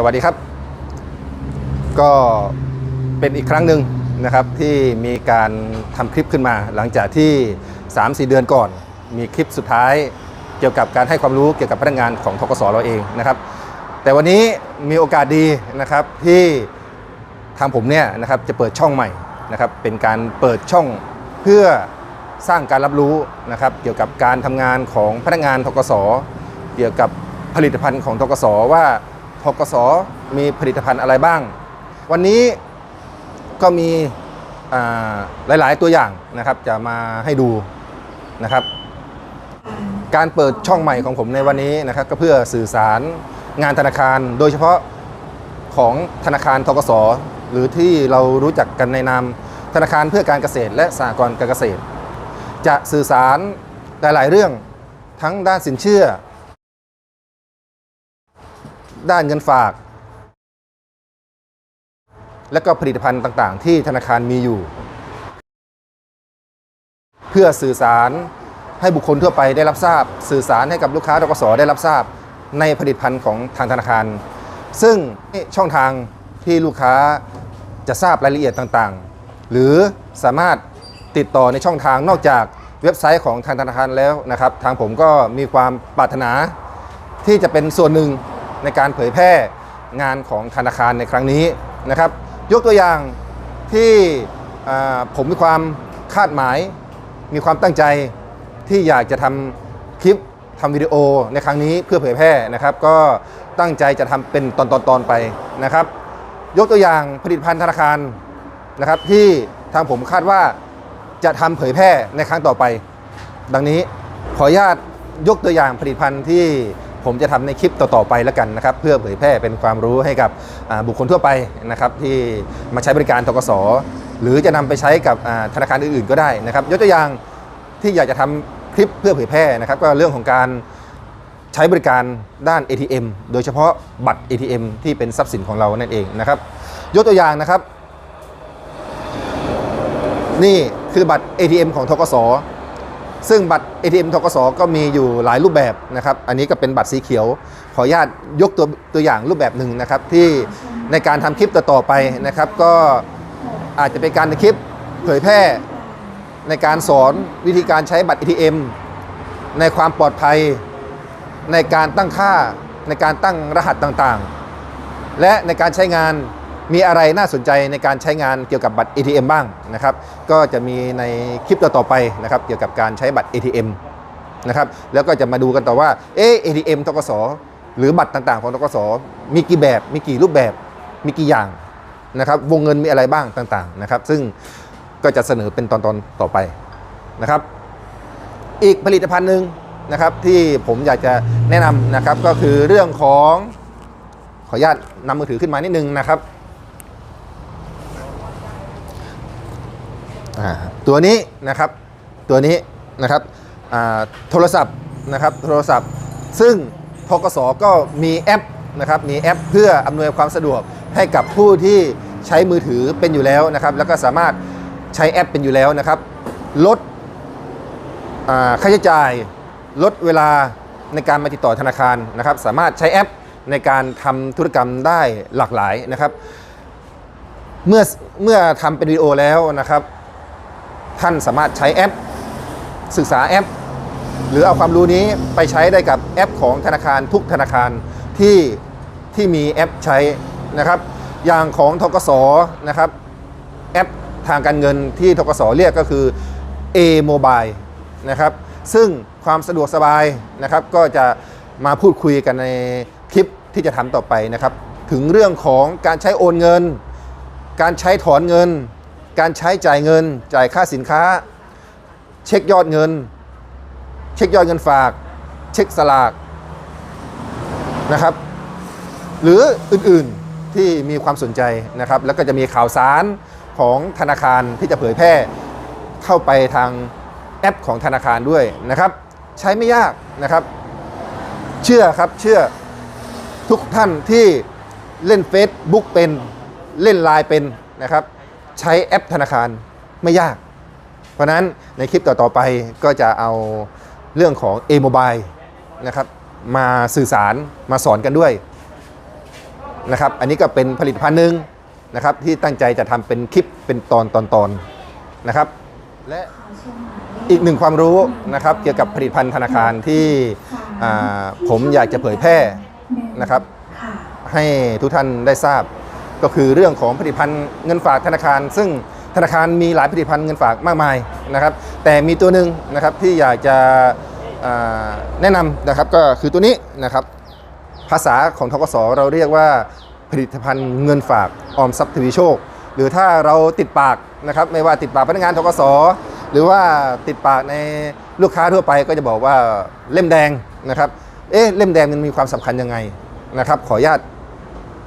สวัสดีครับ ก็เป็นอีกครั้งหนึ่งนะครับที่มีการทำคลิปขึ้นมา หลังจากที่ 3-4 เดือนก่อน มีคลิปสุดท้ายเกี่ยวกับการให้ความรู้เกี่ยวกับพนักงานของทกสเราเองนะครับ แต่วันนี้มีโอกาสดีนะครับที่ทางผมเนี่ยนะครับจะเปิดช่องใหม่นะครับเป็นการเปิดช่องเพื่อสร้างการรับรู้นะครับเกี่ยวกับการทำงานของพนักงานทกสเกี่ยวกับผลิตภัณฑ์ของทกสว่า ทกสมีผลิตภัณฑ์อะไรบ้าง วันนี้ก็มีหลาย ๆ ตัวอย่างนะครับจะมาให้ดูนะครับ การเปิดช่องใหม่ของผมในวันนี้นะครับ ก็เพื่อสื่อสารงานธนาคาร โดยเฉพาะของธนาคารทกสหรือที่เรารู้จักกันในนามธนาคารเพื่อการเกษตร และสหกรณ์การเกษตร จะสื่อสารหลาย ๆ เรื่องทั้งด้านสินเชื่อ ด้านเงินฝาก และก็ผลิตภัณฑ์ต่างๆ ที่ธนาคารมีอยู่ เพื่อสื่อสารให้บุคคลทั่วไปได้รับทราบ สื่อสารให้กับลูกค้าทกสได้รับทราบในผลิตภัณฑ์ของทางธนาคาร ซึ่งช่องทางที่ลูกค้าจะทราบรายละเอียดต่างๆ หรือสามารถติดต่อในช่องทางนอกจากเว็บไซต์ของทางธนาคารแล้วนะครับ ทางผมก็มีความปรารถนาที่จะเป็นส่วนหนึ่ง ในการเผยแพร่งานของธนาคารในครั้งนี้นะครับ ยกตัวอย่างที่ผมมีความคาดหมาย มีความตั้งใจที่อยากจะทำคลิปทำวิดีโอในครั้งนี้เพื่อเผยแพร่นะครับ ก็ตั้งใจจะทำเป็นตอนๆไปนะครับ ยกตัวอย่างผลิตภัณฑ์ธนาคารนะครับที่ทางผมคาดว่าจะทำเผยแพร่ในครั้งต่อไป ดังนี้ขออนุญาตยกตัวอย่างผลิตภัณฑ์ที่ ผมจะทำในคลิปต่อ ๆ ไปแล้วกันนะครับ เพื่อเผยแพร่เป็นความรู้ให้กับบุคคลทั่วไปนะครับ ที่มาใช้บริการทกสหรือจะนำไปใช้กับธนาคารอื่น ๆ ก็ได้นะครับ ยกตัวอย่างที่อยากจะทำคลิปเพื่อเผยแพร่นะครับ ก็เรื่องของการใช้บริการด้าน ATM โดยเฉพาะบัตร ATM ที่เป็นทรัพย์สินของเรานั่นเองนะครับ ยกตัวอย่างนะครับ นี่คือบัตร ATM ของทกส ซึ่งบัตร ATM ทกสก็มีอยู่หลายรูปแบบนะครับ อันนี้ก็เป็นบัตรสีเขียว ขออนุญาตยกตัวตัวอย่างรูปแบบหนึ่งนะครับ ที่ในการทำคลิปต่อๆไปนะครับ ก็อาจจะเป็นการคลิปเผยแพร่ในการสอนวิธีการใช้บัตร ATM ในความปลอดภัย ในการตั้งค่าในการตั้งรหัสต่างๆ และในการใช้งาน มีอะไรน่าสนใจในการใช้งานเกี่ยวกับบัตร ATM บ้างนะครับ ก็จะมีในคลิปต่อๆไปนะครับ เกี่ยวกับการใช้บัตร ATM นะครับ แล้วก็จะมาดูกันต่อว่าเออ ATM ทกสหรือบัตรต่างๆ ของทกสมีกี่แบบ มีกี่รูปแบบ มีกี่อย่างนะครับ วงเงินมีอะไรบ้างต่างๆนะครับ ซึ่งก็จะเสนอเป็นตอนๆต่อไปนะครับ อีกผลิตภัณฑ์หนึ่งนะครับที่ผมอยากจะแนะนำนะครับก็คือเรื่องของขออนุญาตนำมือถือขึ้นมานิดนึงนะครับ อ่าตัวนี้นะครับตัวนี้นะครับอ่าโทรศัพท์นะครับโทรศัพท์ ซึ่งทกสก็มีแอปนะครับมีแอปเพื่ออำนวยความสะดวกให้กับผู้ที่ใช้มือถือเป็นอยู่แล้วนะครับ แล้วก็สามารถใช้แอปเป็นอยู่แล้วนะครับ ลดค่าใช้จ่ายลดเวลาในการมาติดต่อธนาคารนะครับ สามารถใช้แอปในการทำธุรกรรมได้หลากหลายนะครับ เมื่อเมื่อทำเป็นวิดีโอแล้วนะครับ ท่านสามารถใช้แอป ศึกษาแอป หรือเอาความรู้นี้ไปใช้ได้กับแอปของธนาคารทุกธนาคารที่ที่มีแอปใช้นะครับอย่างของทกสนะครับแอปทางการเงินที่ทกสเรียกก็คือ A Mobile นะครับซึ่งความสะดวกสบายนะครับก็จะมาพูดคุยกันในคลิปที่จะทำต่อไปนะครับ ถึงเรื่องของการใช้โอนเงิน การใช้ถอนเงิน การใช้จ่ายเงิน จ่ายค่าสินค้า เช็คยอดเงิน เช็คยอดเงินฝาก เช็คสลากนะครับ หรืออื่นๆที่มีความสนใจนะครับ แล้วก็จะมีข่าวสารของธนาคารที่จะเผยแพร่เข้าไปทางแอปของธนาคารด้วยนะครับ ใช้ไม่ยากนะครับ เชื่อครับเชื่อทุกท่านที่เล่น Facebook เป็นเล่น Line เป็นนะครับ ใช้แอปธนาคารไม่ยาก เพราะนั้นในคลิปต่อๆไปก็จะเอาเรื่องของ A Mobile นะครับมาสื่อสารมาสอนกันด้วยนะครับ อันนี้ก็เป็นผลิตภัณฑ์หนึ่งนะครับที่ตั้งใจจะทำเป็นคลิปเป็นตอนตอนตอนนะครับ และอีกหนึ่งความรู้นะครับเกี่ยวกับผลิตภัณฑ์ธนาคารที่ผมอยากจะเผยแพร่นะครับ ให้ทุกท่านได้ทราบ ก็คือเรื่องของผลิตภัณฑ์เงินฝากธนาคาร ซึ่งธนาคารมีหลายผลิตภัณฑ์เงินฝากมากมายนะครับ แต่มีตัวหนึ่งนะครับที่อยากจะแนะนำนะครับก็คือตัวนี้นะครับ ภาษาของทกสเราเรียกว่าผลิตภัณฑ์เงินฝากออมทรัพย์ทวีโชค หรือถ้าเราติดปากนะครับไม่ว่าติดปากพนักงานทกสหรือว่าติดปากในลูกค้าทั่วไปก็จะบอกว่าเล่มแดงนะครับ เอ๊ะเล่มแดงมันมีความสำคัญยังไงนะครับ ขออนุญาต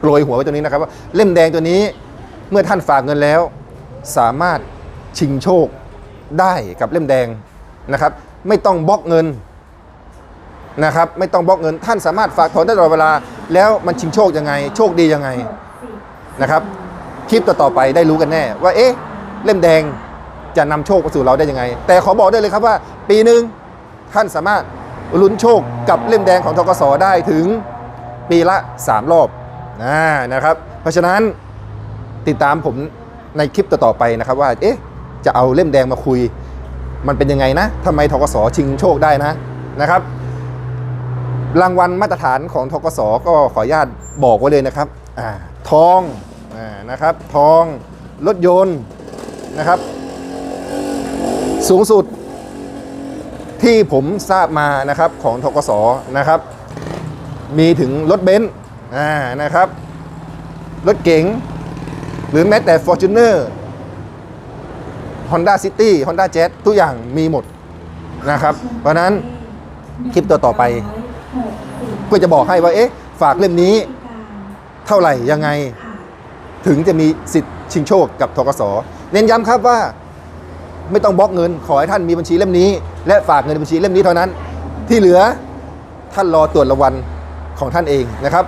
โปรยหัวไว้ตรงนี้นะครับว่าเล่มแดงตัวนี้เมื่อท่านฝากเงินแล้ว สามารถชิงโชคได้กับเล่มแดงนะครับ ไม่ต้องบล็อกเงินนะครับ ไม่ต้องบล็อกเงิน ท่านสามารถฝากถอนได้ตลอดเวลา แล้วมันชิงโชคยังไง โชคดียังไงนะครับคลิปต่อๆไปได้รู้กันแน่ ว่าเอ๊ะเล่มแดงจะนำโชคมาสู่เราได้ยังไง แต่ขอบอกได้เลยครับว่า ปีหนึ่งท่านสามารถลุ้นโชคกับเล่มแดงของทกสได้ถึงปีละ 3 รอบ นะครับ เพราะฉะนั้นติดตามผมในคลิปต่อๆไปนะครับว่าเอ๊ะจะเอาเล่มแดงมาคุย มันเป็นยังไงนะทำไมทกสชิงโชคได้นะนะครับ รางวัลมาตรฐานของทกสก็ขออนุญาตบอกไว้เลยนะครับอาทองอานะครับ ทองรถยนต์นะครับ สูงสุดที่ผมทราบมานะครับของทกสนะครับ มีถึงรถเบนซ์ อ่านะครับ รถเก๋งหรือแม้แต่ Fortuner Honda City Honda Jazz ทุกอย่างมีหมดนะครับ เพราะนั้นคลิปต่อไปเพื่อจะบอกให้ว่า เอ๊ะ ฝากเล่มนี้ เท่าไหร่ยังไง ถึงจะมีสิทธิ์ชิงโชคกับทกสเน้นย้ำครับว่าไม่ต้องบล็อกเงิน ขอให้ท่านมีบัญชีเล่มนี้ และฝากเงินในบัญชีเล่มนี้เท่านั้น ที่เหลือท่านรอตรวจรางวัลของท่านเองนะครับ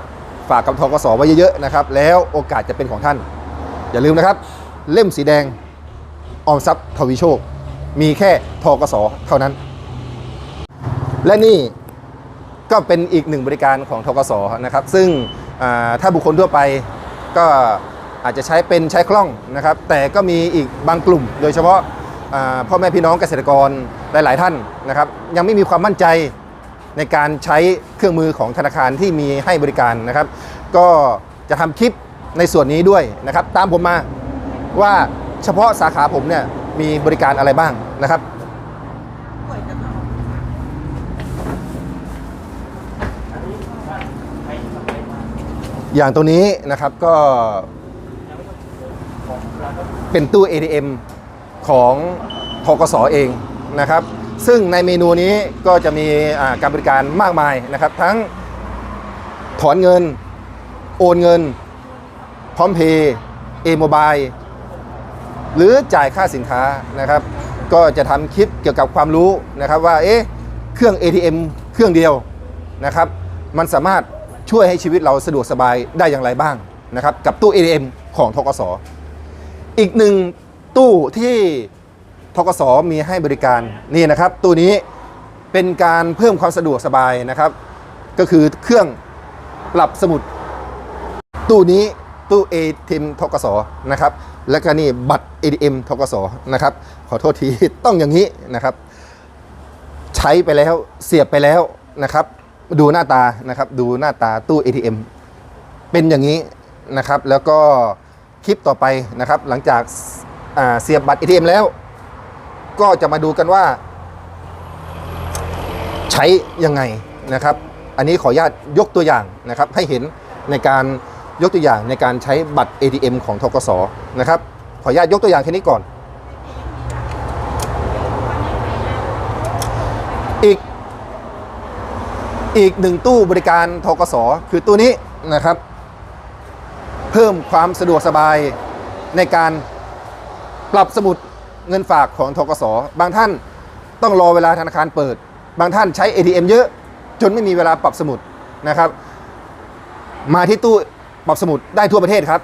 ฝากกับทกสไว้เยอะๆนะครับแล้วโอกาสจะเป็นของท่าน อย่าลืมนะครับ เล่มสีแดงออมทรัพย์ทวีโชค มีแค่ทกสเท่านั้น และนี่ก็เป็นอีกหนึ่งบริการของทกสนะครับ ซึ่งถ้าบุคคลทั่วไปก็อาจจะใช้เป็นใช้คล่องนะครับ แต่ก็มีอีกบางกลุ่ม โดยเฉพาะพ่อแม่พี่น้องเกษตรกรหลาย ๆ ท่านนะครับ ยังไม่มีความมั่นใจ ในการใช้เครื่องมือของธนาคารที่มีให้บริการนะครับ ก็จะทำคลิปในส่วนนี้ด้วยนะครับ ตามผมมาว่าเฉพาะสาขาผมเนี่ยมีบริการอะไรบ้างนะครับอย่างตัวนี้นะครับก็เป็นตู้ ATM ของทกสเองนะครับ ซึ่งในเมนูนี้ก็จะมีการบริการมากมายนะครับ ทั้งถอนเงิน โอนเงิน พร้อมเพย์เอโมบายหรือจ่ายค่าสินค้านะครับ ก็จะทำคลิปเกี่ยวกับความรู้นะครับว่าเอ๊ะเครื่อง ATM เครื่องเดียวนะครับ มันสามารถช่วยให้ชีวิตเราสะดวกสบายได้อย่างไรบ้างนะครับ กับตู้ ATM ของทกสอีกหนึ่งตู้ที่ ทกสมีให้บริการนี่นะครับตู้นี้เป็นการเพิ่มความสะดวกสบายนะครับ ก็คือเครื่องปรับสมุด ตู้นี้ตู้ ATM ทกสนะครับ แล้วก็นี่บัตร ATM ทกสนะครับ ขอโทษทีต้องอย่างนี้นะครับ ใช้ไปแล้วเสียบไปแล้วนะครับ ดูหน้าตานะครับ ดูหน้าตาตู้ ATM เป็นอย่างนี้นะครับ แล้วก็คลิปต่อไปนะครับ หลังจากเสียบบัตร ATM แล้ว ก็จะมาดูกันว่า ใช้ยังไงนะครับ อันนี้ขออนุญาตยกตัวอย่างนะครับ ให้เห็นในการยกตัวอย่างในการใช้บัตร ATM ของทกสนะครับ ขออนุญาตยกตัวอย่างแค่นี้ก่อน อีกอีกหนึ่งตู้บริการทกสคือตู้นี้นะครับ เพิ่มความสะดวกสบายในการปรับสมุด เงินฝากของทกสบางท่านต้องรอเวลาธนาคารเปิด บางท่านใช้ ATM เยอะ จนไม่มีเวลาปรับสมุดนะครับ มาที่ตู้ปรับสมุดได้ทั่วประเทศครับ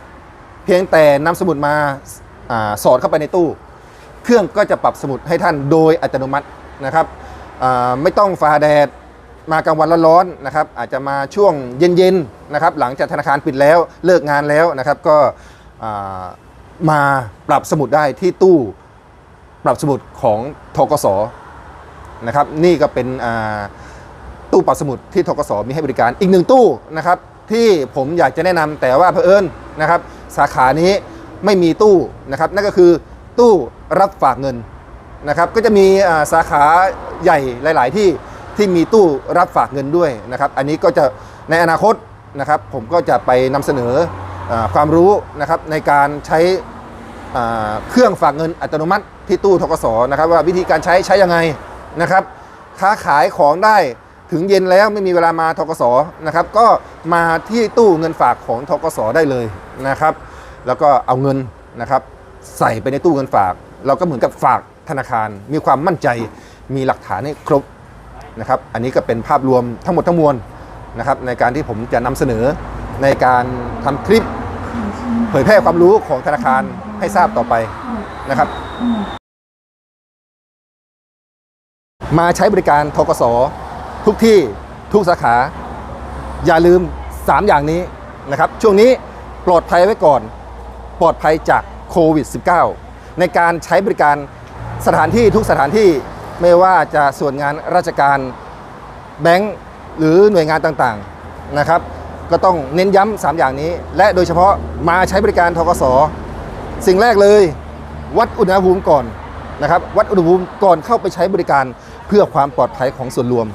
เพียงแต่นำสมุดมาอาสอดเข้าไปในตู้ เครื่องก็จะปรับสมุดให้ท่านโดยอัตโนมัตินะครับไม่ต้องฝ่าแดดมากลางวันร้อนๆนะครับ อาจจะมาช่วงเย็นๆนะครับ หลังจากธนาคารปิดแล้วเลิกงานแล้วนะครับ ก็มาปรับสมุดได้ที่ตู้ ปรับสมุดของทกสนะครับนี่ก็เป็นตู้ปรับสมุดที่ทกสมีให้บริการอีกหนึ่งตู้นะครับที่ผมอยากจะแนะนำแต่ว่าเผอิญนะครับสาขานี้ไม่มีตู้นะครับนั่นก็คือตู้รับฝากเงินนะครับก็จะมีสาขาใหญ่หลาย ๆ ที่ที่มีตู้รับฝากเงินด้วยนะครับอันนี้ก็จะในอนาคตนะครับผมก็จะไปนำเสนอความรู้นะครับในการใช้ เครื่องฝากเงินอัตโนมัติที่ตู้ทกสนะครับว่าวิธีการใช้ใช้ยังไงนะครับ ค้าขายของได้ถึงเย็นแล้วไม่มีเวลามาทกสนะครับ ก็มาที่ตู้เงินฝากของทกสได้เลยนะครับ แล้วก็เอาเงินนะครับใส่ไปในตู้เงินฝาก เราก็เหมือนกับฝากธนาคาร มีความมั่นใจมีหลักฐานให้ครบนะครับ อันนี้ก็เป็นภาพรวมทั้งหมดทั้งมวลนะครับในการที่ผมจะนำเสนอในการทำคลิป เผยแพร่ความรู้ของธนาคารให้ทราบต่อไปนะครับ มาใช้บริการทกสทุกที่ทุกสาขา อย่าลืม 3 อย่างนี้นะครับ ช่วงนี้ปลอดภัยไว้ก่อน ปลอดภัยจากโควิด -19 ในการใช้บริการสถานที่ทุกสถานที่ไม่ว่าจะส่วนงานราชการแบงก์หรือหน่วยงานต่างๆนะครับ ก็ต้องเน้นย้ำ3อย่างนี้ และโดยเฉพาะมาใช้บริการทกส สิ่งแรกเลย วัดอุณหภูมิก่อนนะครับวัดอุณหภูมิก่อนเข้าไปใช้บริการเพื่อความปลอดภัยของส่วนรวม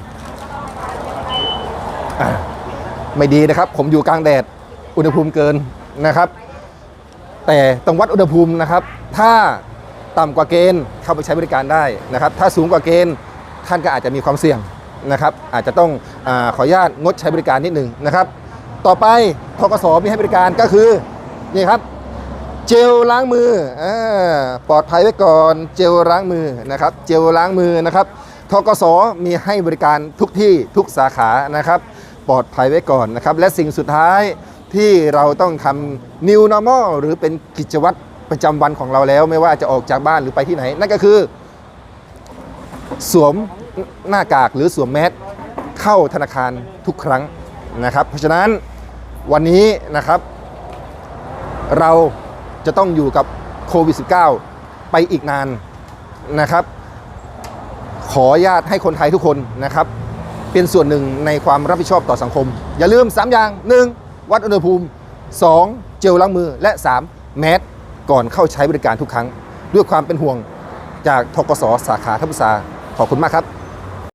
ไม่ดีนะครับ ผมอยู่กลางแดดอุณหภูมิเกินนะครับ แต่ต้องวัดอุณหภูมินะครับ ถ้าต่ำกว่าเกณฑ์เข้าไปใช้บริการได้นะครับ ถ้าสูงกว่าเกณฑ์ท่านก็อาจจะมีความเสี่ยงนะครับ อาจจะต้องอขออนุญาตงดใช้บริการนิดหนึ่งนะครับ ต่อไปทกสมีให้บริการก็คือนี่ครับ เจลล้างมืออปลอดภัยไว้ก่อนเจลล้างมือนะครับ เจลล้างมือนะครับทกสมีให้บริการทุกที่ทุกสาขานะครับ ปลอดภัยไว้ก่อนนะครับ และสิ่งสุดท้ายที่เราต้องทำ new normal หรือเป็นกิจวัตรประจำวันของเราแล้ว ไม่ว่าจะออกจากบ้านหรือไปที่ไหน นั่นก็คือ สวมหน้ากากหรือสวมแมสเข้าธนาคารทุกครั้งนะครับ เพราะฉะนั้น วันนี้นะครับ เราจะต้องอยู่กับโควิด -19 ไปอีกนานนะครับ ขอญาตให้คนไทยทุกคนนะครับ เป็นส่วนหนึ่งในความรับผิดชอบต่อสังคม อย่าลืม 3 อย่าง 1. วัดอุณหภูมิ 2. เจลล้างมือและ 3. แมสก่อนเข้าใช้บริการทุกครั้ง ด้วยความเป็นห่วงจากทกสสาขาทัพพุษาขอบคุณมากครับ